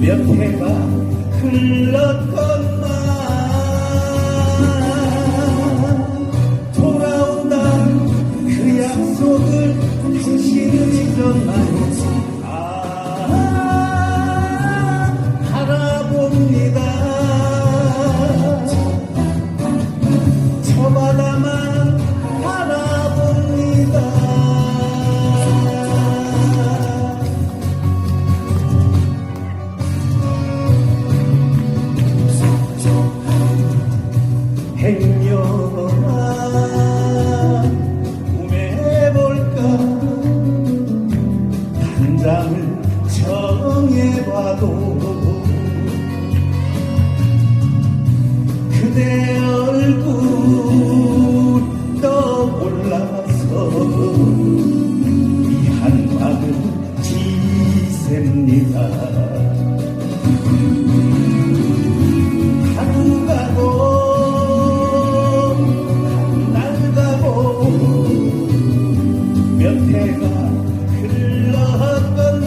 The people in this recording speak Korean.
몇 해가 흘렀건만. 돌아온다. 그 약속을 당신은 잊었나요 정해봐도 그대 얼굴 떠올라서 이 한마음 지셉니다. 하루 가고 한 날 가고 몇 해가 흘렀던